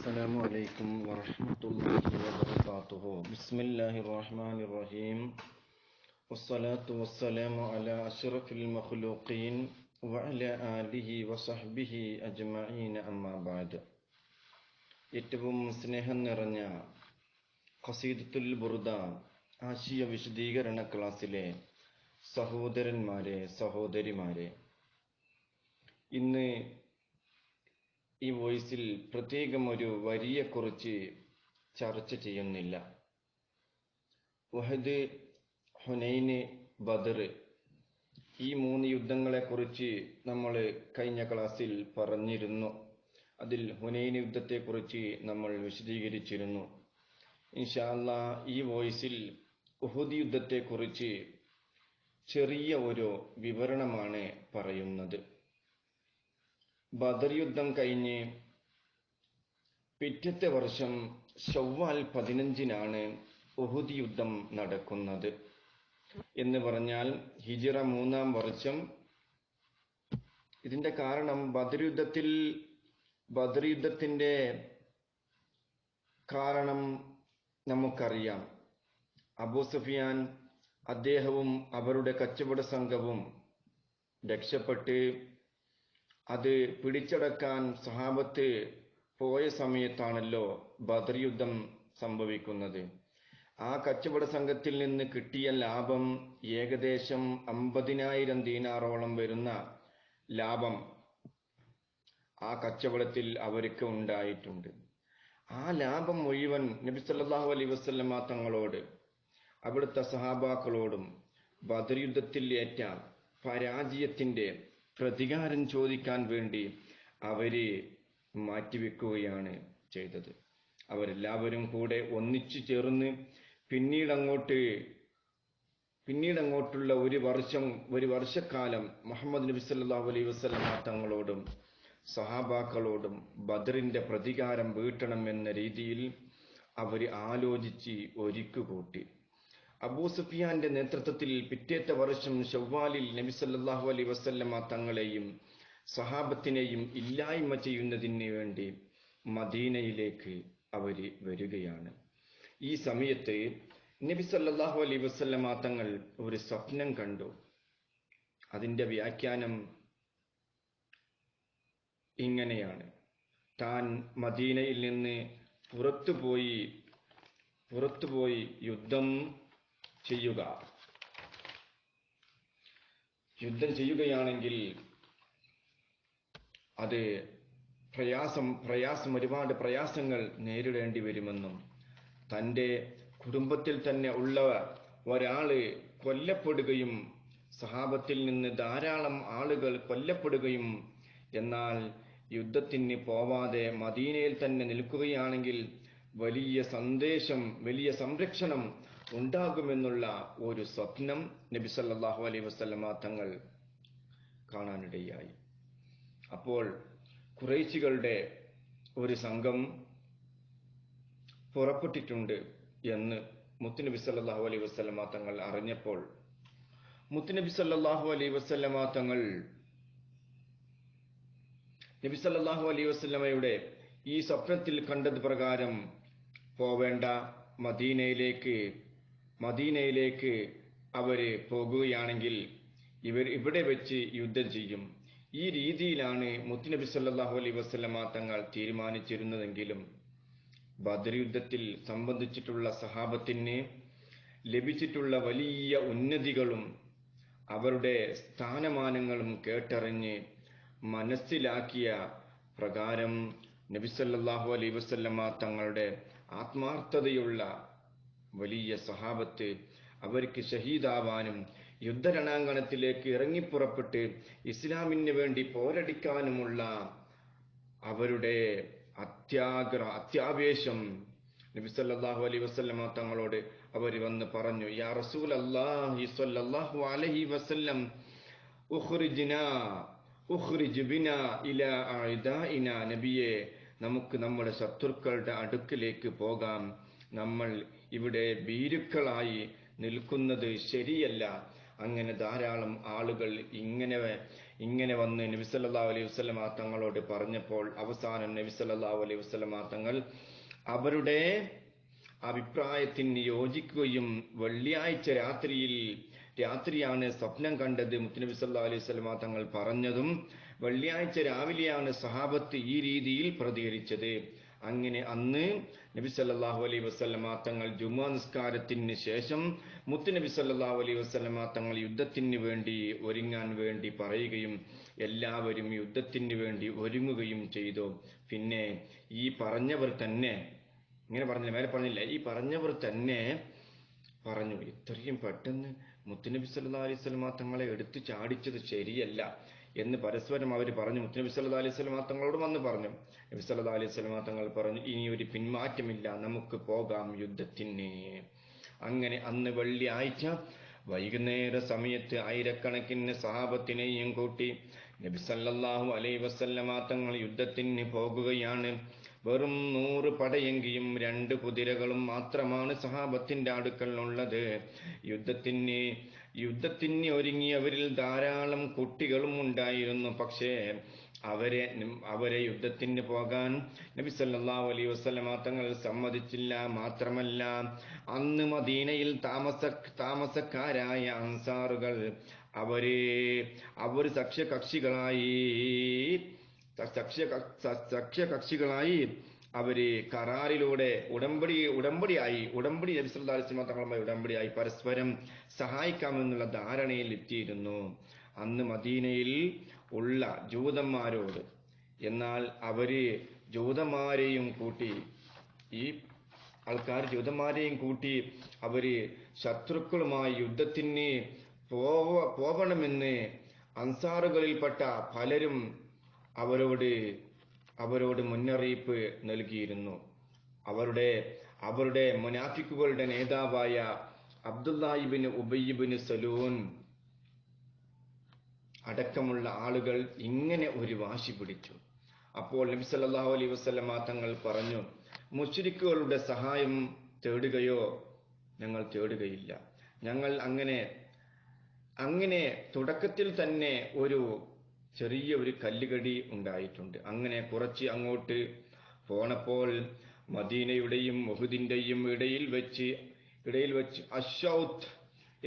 السلام عليكم ورحمة الله وبركاته بسم الله الرحمن الرحيم والصلاة والسلام على أشرف المخلوقين وعلى آله وصحبه أجمعين أما بعد ഏറ്റവും സ്നേഹം നിറഞ്ഞ ഖസീദത്തുൽ ബുർദ ആശയ വിശദീകരണ ക്ലാസ്സിലെ സഹോദരന്മാരെ സഹോദരിമാരെ ഇന്ന് ഈ വോയിസിൽ പ്രത്യേകം ഒരു വരിയെക്കുറിച്ച് ചർച്ച ചെയ്യുന്നില്ല. വഹദ് ഹുനൈന് ബദർ ഈ മൂന്ന് യുദ്ധങ്ങളെ കുറിച്ച് നമ്മൾ കഴിഞ്ഞ ക്ലാസ്സിൽ പറഞ്ഞിരുന്നു. അതിൽ ഹുനൈൻ യുദ്ധത്തെക്കുറിച്ച് നമ്മൾ വിശദീകരിച്ചിരുന്നു. ഇൻഷാല്ല ഈ വോയിസിൽ ഉഹുദ് യുദ്ധത്തെക്കുറിച്ച് ചെറിയ ഒരു വിവരണമാണ് പറയുന്നത്. ബദർ യുദ്ധം കഴിഞ്ഞ് പിറ്റത്തെ വർഷം ഷവ്വാൽ പതിനഞ്ചിനാണ് ഉഹുദ് യുദ്ധം നടക്കുന്നത്. എന്ന് പറഞ്ഞാൽ ഹിജിറ മൂന്നാം വർഷം. ഇതിന്റെ കാരണം ബദർ യുദ്ധത്തിൽ ബദർ യുദ്ധത്തിന്റെ കാരണം നമുക്കറിയാം. അബൂ സുഫിയാൻ അദ്ദേഹവും അവരുടെ കച്ചവട സംഘവും രക്ഷപ്പെട്ട് അത് പിടിച്ചടക്കാൻ സഹാബത്ത് പോയ സമയത്താണല്ലോ ബദർ യുദ്ധം സംഭവിക്കുന്നത്. ആ കച്ചവട സംഘത്തിൽ നിന്ന് കിട്ടിയ ലാഭം ഏകദേശം അമ്പതിനായിരം ദീനാറോളം വരുന്ന ലാഭം ആ കച്ചവടത്തിൽ അവർക്ക് ഉണ്ടായിട്ടുണ്ട്. ആ ലാഭം മുഴുവൻ നബി സല്ലാഹു അലൈ വസല്ലമ തങ്ങളോട് അവിടുത്തെ സഹാബാക്കളോടും ബദർ യുദ്ധത്തിൽ ഏറ്റ പരാജയത്തിന്റെ പ്രതികാരം ചോദിക്കാൻ വേണ്ടി അവരെ മാറ്റിവെക്കുകയാണ് ചെയ്തത്. അവരെല്ലാവരും കൂടെ ഒന്നിച്ചു ചേർന്ന് പിന്നീട് അങ്ങോട്ട് പിന്നീട് അങ്ങോട്ടുള്ള ഒരു വർഷം ഒരു വർഷക്കാലം മുഹമ്മദ് നബി സല്ലല്ലാഹു അലൈഹി വസ്ലം തങ്ങളോടും സഹാബാക്കളോടും ബദറിന്റെ പ്രതികാരം വീട്ടണം എന്ന രീതിയിൽ അവർ ആലോചിച്ച് ഒരുക്കുകൂട്ടി അബൂ സുഫിയാന്റെ നേതൃത്വത്തിൽ പിറ്റേത്തെ വർഷം ഷവ്വാലിൽ നബി സല്ലല്ലാഹു അലൈഹി വസല്ലമ തങ്ങളെയും സഹാബത്തിനെയും ഇല്ലായ്മ ചെയ്യുന്നതിന് വേണ്ടി മദീനയിലേക്ക് അവർ വരികയാണ്. ഈ സമയത്ത് നബി സല്ലല്ലാഹു അലൈഹി വസല്ലമ തങ്ങൾ ഒരു സ്വപ്നം കണ്ടു. അതിന്റെ വ്യാഖ്യാനം ഇങ്ങനെയാണ്. താൻ മദീനയിൽ നിന്ന് പുറത്തുപോയി പുറത്തുപോയി യുദ്ധം ചെയ്യുക. യുദ്ധം ചെയ്യുകയാണെങ്കിൽ അത് പ്രയാസം പ്രയാസം ഒരുപാട് പ്രയാസങ്ങൾ നേരിടേണ്ടി വരുമെന്നും തന്റെ കുടുംബത്തിൽ തന്നെ ഉള്ളവർ ഒരാൾ കൊല്ലപ്പെടുകയും സഹാബത്തിൽ നിന്ന് ധാരാളം ആളുകൾ കൊല്ലപ്പെടുകയും എന്നാൽ യുദ്ധത്തിന് പോവാതെ മദീനയിൽ തന്നെ നിൽക്കുകയാണെങ്കിൽ വലിയ സന്ദേശം വലിയ സംരക്ഷണം ഉണ്ടാകുമെന്നുള്ള ഒരു സ്വപ്നം നബി സല്ലാഹു അലൈഹി വസല്ലമ തങ്ങൾ കാണാനിടയായി. അപ്പോൾ കുറേശികളുടെ ഒരു സംഘം പുറപ്പെട്ടിട്ടുണ്ട് എന്ന് മുത്തുനബി സല്ലാഹു അലൈഹി വസല്ലമ തങ്ങൾ അറിഞ്ഞപ്പോൾ മുത്തുനബി സല്ലാഹു അലൈഹി വസല്ലമ തങ്ങൾ നബി സല്ലാഹു അലൈഹി വസ്ലമയുടെ ഈ സ്വപ്നത്തിൽ കണ്ടത് പ്രകാരം പോവേണ്ട മദീനയിലേക്ക് മദീനയിലേക്ക് അവർ പോകുകയാണെങ്കിൽ ഇവർ ഇവിടെ വെച്ച് യുദ്ധം ചെയ്യും. ഈ രീതിയിലാണ് മുത്തുനബി സല്ലാഹു അലൈ വസല്ലമ തങ്ങൾ തീരുമാനിച്ചിരുന്നതെങ്കിലും ബദർ യുദ്ധത്തിൽ സംബന്ധിച്ചിട്ടുള്ള സഹാബത്തിന് ലഭിച്ചിട്ടുള്ള വലിയ ഉന്നതികളും അവരുടെ സ്ഥാനമാനങ്ങളും കേട്ടറിഞ്ഞ് മനസ്സിലാക്കിയ പ്രകാരം നബിസല്ലാഹു അലൈ വസല്ലമ തങ്ങളുടെ ആത്മാർത്ഥതയുള്ള വലിയ സഹാബത്ത് അവർക്ക് ഷഹീദാവാനും യുദ്ധരണാങ്കണത്തിലേക്ക് ഇറങ്ങിപ്പുറപ്പെട്ട് ഇസ്ലാമിന് വേണ്ടി പോരടിക്കാനുമുള്ള അവരുടെ അത്യാഗ്ര അത്യാവേശം നബി സല്ലല്ലാഹു അലൈഹി വസല്ലമ തങ്ങളോട് അവർ വന്ന് പറഞ്ഞു യാ റസൂൽ സ്വല്ലല്ലാഹു അലൈഹി വസല്ലം അഅദാഇനാ നബിയെ നമുക്ക് നമ്മുടെ ശത്രുക്കളുടെ അടുക്കിലേക്ക് പോകാം. നമ്മൾ ഇവിടെ ഭീരുക്കളായി നിൽക്കുന്നത് ശരിയല്ല. അങ്ങനെ ധാരാളം ആളുകൾ ഇങ്ങനെ ഇങ്ങനെ വന്ന് നബി സല്ലല്ലാഹു അലൈഹി വസല്ലമ തങ്ങളോട് പറഞ്ഞപ്പോൾ അവസാനം നബി സല്ലല്ലാഹു അലൈഹി വസല്ലമ തങ്ങൾ അവരുടെ അഭിപ്രായത്തിന് യോജിക്കുകയും വെള്ളിയാഴ്ച രാത്രിയിൽ രാത്രിയാണ് സ്വപ്നം കണ്ടത് മുത്തനബി സല്ലല്ലാഹു അലൈഹി വസല്ലമ തങ്ങൾ പറഞ്ഞതും വെള്ളിയാഴ്ച രാവിലെയാണ് സഹാബത്ത് ഈ രീതിയിൽ പ്രതികരിച്ചത്. അങ്ങനെ അന്ന് നബി സല്ലല്ലാഹു അലൈഹി വസല്ലമ തങ്ങൾ ജുമാ നിസ്കാരത്തിന് ശേഷം മുത്തുനബി സല്ലല്ലാഹു അലൈഹി വസല്ലമ തങ്ങൾ യുദ്ധത്തിന് വേണ്ടി ഒരുങ്ങാൻ വേണ്ടി പറയുകയും എല്ലാവരും യുദ്ധത്തിന് വേണ്ടി ഒരുങ്ങുകയും ചെയ്തു. പിന്നെ ഈ പറഞ്ഞവർ തന്നെ ഇങ്ങനെ പറഞ്ഞില്ല മേലെ പറഞ്ഞില്ല ഈ പറഞ്ഞവർ തന്നെ പറഞ്ഞു ഇത്രയും പെട്ടെന്ന് മുത്തുനബി സല്ലല്ലാഹു അലൈഹി വസല്ലമ തങ്ങളെ എടുത്തു ചാടിച്ചത് ശരിയല്ല. എന്ന് പരസ്പരം അവർ പറഞ്ഞു. മുത്തുനബി സല്ലല്ലാഹു അലൈഹി സ്വലമാ തങ്ങളോട് വന്ന് പറഞ്ഞു. നബി സല്ലല്ലാഹു അലൈഹി സ്വലമാ തങ്ങൾ പറഞ്ഞു ഇനി ഒരു പിന്മാറ്റമില്ല നമുക്ക് പോകാം യുദ്ധത്തിന്. അങ്ങനെ അന്ന് വെള്ളിയാഴ്ച വൈകുന്നേര സമയത്ത് ആയിരക്കണക്കിന് സഹാബത്തിനെയും കൂട്ടി നബി സല്ലല്ലാഹു അലൈഹി വസല്ലമ തങ്ങൾ യുദ്ധത്തിന് പോകുകയാണ്. വെറും നൂറ് പടയെങ്കിലും രണ്ട് കുതിരകളും മാത്രമാണ് സഹാബത്തിന്റെ അടുക്കൽ ഉള്ളത്. യുദ്ധത്തിന് യുദ്ധത്തിന് ഒരുങ്ങിയവരിൽ ധാരാളം കുട്ടികളും ഉണ്ടായിരുന്നു. പക്ഷേ അവരെ അവരെ യുദ്ധത്തിന് പോകാൻ നബി സല്ലല്ലാഹു അലൈഹി വസല്ലമ തങ്ങൾ സമ്മതിച്ചില്ല. മാത്രമല്ല അന്ന് മദീനയിൽ താമസ താമസക്കാരായ അൻസാറുകൾ അവരെ അവർ സഖ്യകക്ഷികളായി സഖ്യ സഖ്യകക്ഷികളായി അവർ കരാറിലൂടെ ഉടമ്പടി ഉടമ്പടിയായി ഉടമ്പടി നബി സല്ലല്ലാഹു അലൈഹി വസല്ലം തങ്ങളുമായി ഉടമ്പടിയായി പരസ്പരം സഹായിക്കാമെന്നുള്ള ധാരണയിൽ എത്തിയിരുന്നു. അന്ന് മദീനയിൽ ഉള്ള ജൂതന്മാരോട് എന്നാൽ അവർ ജൂതന്മാരെയും കൂട്ടി ഈ ആൾക്കാർ ജൂതന്മാരെയും കൂട്ടി അവർ ശത്രുക്കളുമായി യുദ്ധത്തിന് പോവ അൻസാറുകളിൽപ്പെട്ട പലരും അവരോട് അവരോട് മുന്നറിയിപ്പ് നൽകിയിരുന്നു. അവരുടെ അവരുടെ മുനാഫിക്കുകളുടെ നേതാവായ അബ്ദുല്ലാഹിബിന് ഉബയ്യബിന് സലൂൻ അടക്കമുള്ള ആളുകൾ ഇങ്ങനെ ഒരു വാശി പിടിച്ചു. അപ്പോൾ നബി സല്ലല്ലാഹു അലൈഹി വസല്ലമ തങ്ങൾ പറഞ്ഞു മുശ്രിക്കുകളുടെ സഹായം തേടുകയോ ഞങ്ങൾ തേടുകയില്ല. ഞങ്ങൾ അങ്ങനെ അങ്ങനെ തുടക്കത്തിൽ തന്നെ ഒരു ചെറിയ ഒരു കല്ലുകടി ഉണ്ടായിട്ടുണ്ട്. അങ്ങനെ കുറച്ച് അങ്ങോട്ട് പോണപ്പോൾ മദീനയുടെയും മുഹുദിന്റെയും ഇടയിൽ വെച്ച് ഇടയിൽ വെച്ച് അഷൌത്ത്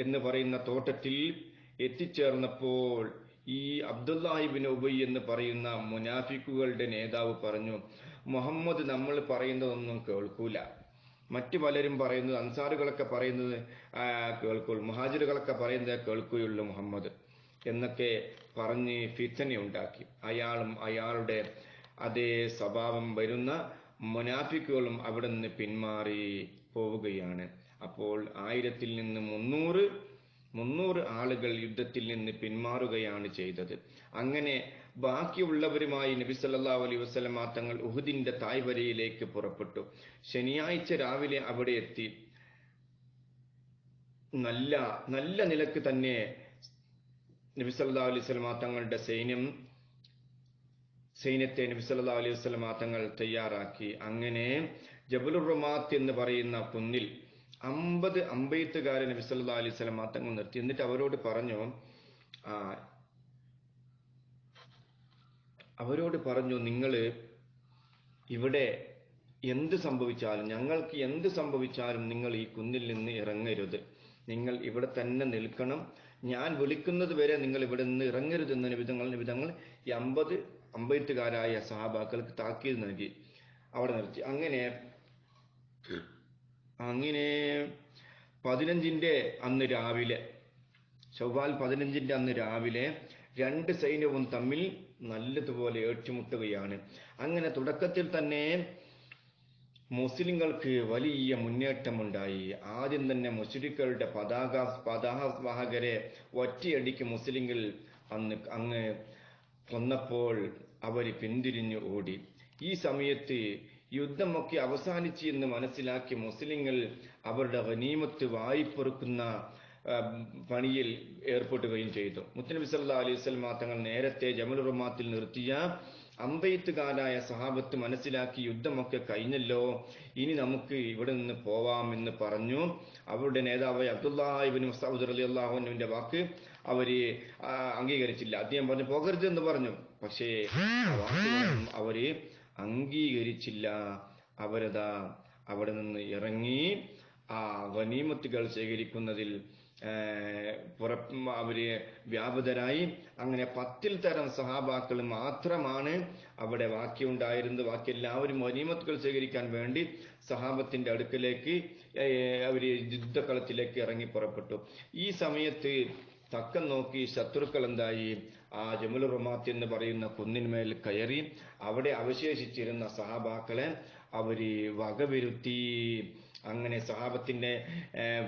എന്ന് പറയുന്ന തോട്ടത്തിൽ എത്തിച്ചേർന്നപ്പോൾ ഈ അബ്ദുല്ലാഹിബിൻ ഉബൈ എന്ന് പറയുന്ന മുനാഫിക്കുകളുടെ നേതാവ് പറഞ്ഞു മുഹമ്മദ് നമ്മൾ പറയുന്നതൊന്നും കേൾക്കൂല. മറ്റു പലരും പറയുന്നത് അൻസാറുകളൊക്കെ പറയുന്നത് കേൾക്കൂ മുഹാജിറുകളൊക്കെ പറയുന്നത് കേൾക്കുകയുള്ളൂ മുഹമ്മദ്. എന്നൊക്കെ പറഞ്ഞ് ഫിത്തന ഉണ്ടാക്കി. അയാളും അയാളുടെ അതേ സ്വഭാവം വരുന്ന മുനാഫിക്കുകളും അവിടെ നിന്ന് പിന്മാറി പോവുകയാണ്. അപ്പോൾ ആയിരത്തിൽ നിന്ന് മുന്നൂറ് മുന്നൂറ് ആളുകൾ യുദ്ധത്തിൽ നിന്ന് പിന്മാറുകയാണ് ചെയ്തത്. അങ്ങനെ ബാക്കിയുള്ളവരുമായി നബി സല്ലല്ലാഹു അലൈഹി വസല്ലമ തങ്ങൾ ഉഹുദിന്റെ തായ്വരയിലേക്ക് പുറപ്പെട്ടു. ശനിയാഴ്ച രാവിലെ അവിടെ എത്തി. നല്ല നല്ല നിലയ്ക്ക് തന്നെ നബി സല്ലല്ലാഹു അലൈഹി സ്വലമ തങ്ങളുടെ സൈന്യം സൈന്യത്തെ നബി സല്ലല്ലാഹു അലൈഹി സ്വലമ തങ്ങൾ തയ്യാറാക്കി. അങ്ങനെ ജബലുർ റുമാത്ത് എന്ന് പറയുന്ന കുന്നിൽ അമ്പത് അമ്പെയ്ത്തുകാരെ നബി സല്ലല്ലാഹു അലൈഹി സ്വലമ തങ്ങൾ നിർത്തി. എന്നിട്ട് അവരോട് പറഞ്ഞു അവരോട് പറഞ്ഞു നിങ്ങൾ ഇവിടെ എന്ത് സംഭവിച്ചാലും ഞങ്ങൾക്ക് എന്ത് സംഭവിച്ചാലും നിങ്ങൾ ഈ കുന്നിൽ നിന്ന് ഇറങ്ങരുത്. നിങ്ങൾ ഇവിടെ തന്നെ നിൽക്കണം. ഞാൻ വിളിക്കുന്നത് വരെ നിങ്ങൾ ഇവിടെ നിന്ന് ഇറങ്ങരുത് എന്ന നിബിധങ്ങൾ നിമിതങ്ങൾ ഈ അമ്പത് അമ്പയത്തുകാരായ സഹാബാക്കൾക്ക് താക്കീത് നൽകി അവിടെ നിർത്തി. അങ്ങനെ അങ്ങനെ പതിനഞ്ചിന്റെ അന്ന് രാവിലെ ചൊവ്വാൽ പതിനഞ്ചിന്റെ അന്ന് രാവിലെ രണ്ട് സൈന്യവും തമ്മിൽ നല്ലതുപോലെ ഏറ്റുമുട്ടുകയാണ്. അങ്ങനെ തുടക്കത്തിൽ തന്നെ മുസ്ലിങ്ങൾക്ക് വലിയ മുന്നേറ്റമുണ്ടായി. ആദ്യം തന്നെ മുസ്ലിക്കളുടെ പതാക പതാകവാഹകരെ ഒറ്റയടിക്ക് മുസ്ലിങ്ങൾ അന്ന് അങ്ങ് കൊന്നപ്പോൾ അവർ പിന്തിരിഞ്ഞു ഓടി. ഈ സമയത്ത് യുദ്ധമൊക്കെ അവസാനിച്ചു എന്ന് മനസ്സിലാക്കി മുസ്ലിങ്ങൾ അവരുടെ ഗനീമത്ത് വായിപ്പൊറുക്കുന്ന ആ, പണിയിൽ ഏർപ്പെടുകയും ചെയ്തു. മുത്തനബി സല്ലല്ലാഹു അലൈഹി വസല്ലമ തങ്ങൾ നേരത്തെ ജമലുറമാത്തിൽ നിർത്തിയ അമ്പെയ്ത്തുകാരായ സഹാബത്ത് മനസ്സിലാക്കി യുദ്ധമൊക്കെ കഴിഞ്ഞല്ലോ. ഇനി നമുക്ക് ഇവിടെ നിന്ന് പോവാം എന്ന് പറഞ്ഞു. അവരുടെ നേതാവ് അബ്ദുല്ലാഹിബിൻ മസൂദ് അലി അള്ളാഹുവിന്റെ വാക്ക് അവർ അംഗീകരിച്ചില്ല. അദ്ദേഹം പറഞ്ഞു പോകരുത് എന്ന് പറഞ്ഞു. പക്ഷേ അവർ അംഗീകരിച്ചില്ല. അവരതാ അവിടെ നിന്ന് ഇറങ്ങി ആ ഗനീമത്തുകൾ ശേഖരിക്കുന്നതിൽ അവർ വ്യാപൃതരായി. അങ്ങനെ പത്തിൽ തരം സഹാബാക്കൾ മാത്രമാണ് അവിടെ ബാക്കിയുണ്ടായിരുന്നത് ബാക്കി എല്ലാവരും വനീമത്തുകൾ സ്വീകരിക്കാൻ വേണ്ടി സഹാബത്തിന്റെ അടുക്കലേക്ക് അവർ യുദ്ധക്കളത്തിലേക്ക് ഇറങ്ങി പുറപ്പെട്ടു. ഈ സമയത്ത് തക്കം നോക്കി ശത്രുക്കൾ എന്തായി? ആ ജമുൽ എന്ന് പറയുന്ന കുന്നിന്മേൽ കയറി അവിടെ അവശേഷിച്ചിരുന്ന സഹാബാക്കളെ അവർ വകവരുത്തി അങ്ങനെ സഹാബത്തിന്റെ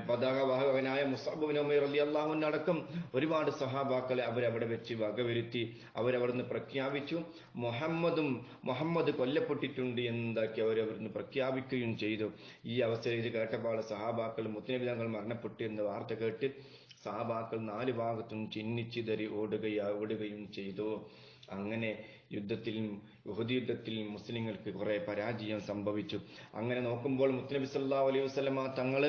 പതാക പതാകവാഹകനായ മുസാബുബിൻ ഉമൈർ അലി അള്ളാഹുവിനടക്കം ഒരുപാട് സഹാബാക്കളെ അവരവിടെ വെച്ച് വകവരുത്തി അവരവിടുന്ന് പ്രഖ്യാപിച്ചു. മുഹമ്മദും മുഹമ്മദ് കൊല്ലപ്പെട്ടിട്ടുണ്ട് എന്താക്കി അവരവിടുന്ന് പ്രഖ്യാപിക്കുകയും ചെയ്തു. ഈ അവസരം ഇത് കേട്ടപ്പോൾ സഹാബാക്കൾ മുത്തനബി തങ്ങൾ മരണപ്പെട്ടു എന്ന വാർത്ത കേട്ട് സഹാബാക്കൾ നാല് ഭാഗത്തും ചിന്നിച്ചിതറി ഓടുകയാ ഓടുകയും ചെയ്തു. അങ്ങനെ യുദ്ധത്തിൽ യുഹദി യുദ്ധത്തിൽ മുസ്ലിങ്ങൾക്ക് കുറെ പരാജയം സംഭവിച്ചു. അങ്ങനെ നോക്കുമ്പോൾ മുത്തനബി സല്ലല്ലാഹു അലൈഹി വസല്ലമ തങ്ങൾ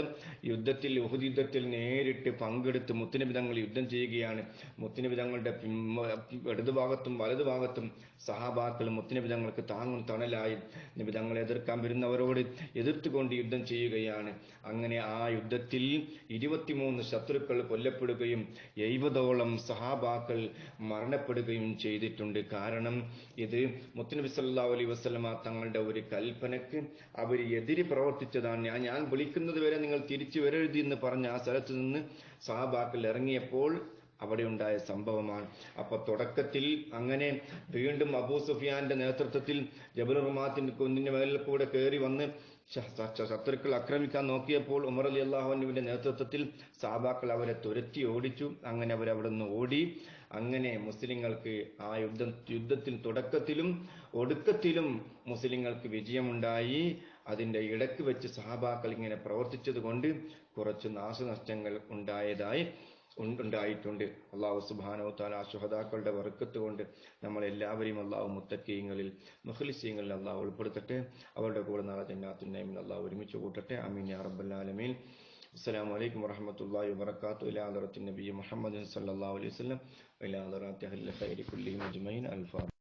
യുദ്ധത്തിൽ യുഹദി യുദ്ധത്തിൽ നേരിട്ട് പങ്കെടുത്ത് മുത്തനബി തങ്ങൾ യുദ്ധം ചെയ്യുകയാണ്. മുത്തനബി തങ്ങളുടെ ഇടതുഭാഗത്തും വലതുഭാഗത്തും സഹാബാക്കൾ മുത്തനബി തങ്ങൾക്ക് താങ്ങും തണലായി. നബി തങ്ങളെ എതിർക്കാൻ വരുന്നവരോട് എതിർത്തുകൊണ്ട് യുദ്ധം ചെയ്യുകയാണ്. അങ്ങനെ ആ യുദ്ധത്തിൽ ഇരുപത്തിമൂന്ന് ശത്രുക്കൾ കൊല്ലപ്പെടുകയും എഴുപതോളം സഹാബാക്കൾ മരണപ്പെടുകയും ചെയ്തിട്ടുണ്ട്. കാരണം ഇത് മുത്തനബി സല്ലാ അലൈ വസ്ലമ തങ്ങളുടെ ഒരു കൽപ്പനക്ക് അവർ എതിരി പ്രവർത്തിച്ചതാണ്. ഞാൻ ഞാൻ വിളിക്കുന്നത് വരെ നിങ്ങൾ തിരിച്ചു വരരുത് എന്ന് പറഞ്ഞ ആ സ്ഥലത്ത് നിന്ന് സഹാബാക്കൾ ഇറങ്ങിയപ്പോൾ അവിടെ ഉണ്ടായ സംഭവമാണ്. അപ്പൊ തുടക്കത്തിൽ അങ്ങനെ വീണ്ടും അബൂ സുഫിയാന്റെ നേതൃത്വത്തിൽ ജബൽ റുമാത്തിന്റെ കുന്നിന്റെ മേലിൽ കൂടെ കയറി വന്ന് ശത്രുക്കൾ ആക്രമിക്കാൻ നോക്കിയപ്പോൾ ഉമർ അലി അള്ളാഹുവിന്റെ നേതൃത്വത്തിൽ സാബാക്കൾ അവരെ തുരത്തി ഓടിച്ചു. അങ്ങനെ അവരവിടെ നിന്ന് ഓടി അങ്ങനെ മുസ്ലിങ്ങൾക്ക് ആ യുദ്ധം യുദ്ധത്തിൽ തുടക്കത്തിലും ഒടുക്കത്തിലും മുസ്ലിങ്ങൾക്ക് വിജയമുണ്ടായി. അതിന്റെ ഇടയ്ക്ക് വെച്ച് സഹാബാക്കൾ ഇങ്ങനെ പ്രവർത്തിച്ചത് കൊണ്ട് കുറച്ച് നാശനഷ്ടങ്ങൾ ഉണ്ടായതായി ഉണ്ടായിട്ടുണ്ട്. അള്ളാഹു സുബാനോ താല ശുഹദാക്കളുടെ വറുക്കത്ത് കൊണ്ട് നമ്മൾ എല്ലാവരെയും അള്ളാഹു മുത്തക്കീങ്ങളിൽ മുഹലിസീങ്ങളിൽ അള്ളാഹു ഉൾപ്പെടുത്തട്ടെ. അവരുടെ കൂടെ നാളെ ജന്നാത്തുന്നൈമിൽ അള്ളാഹു ഒരുമിച്ച് കൂട്ടട്ടെ. അമീൻ യാ റബ്ബുല്ലാലമീൻ അസ്സാം വലൈക്കും വറഹമത്തല്ലാ വാത്തു ഇലാ നബി മുഹമ്മദ് സല്ലാ അലൈഹി വസ്ലം إلى ضراتها الخير كلهم أجمعين. الفاتحة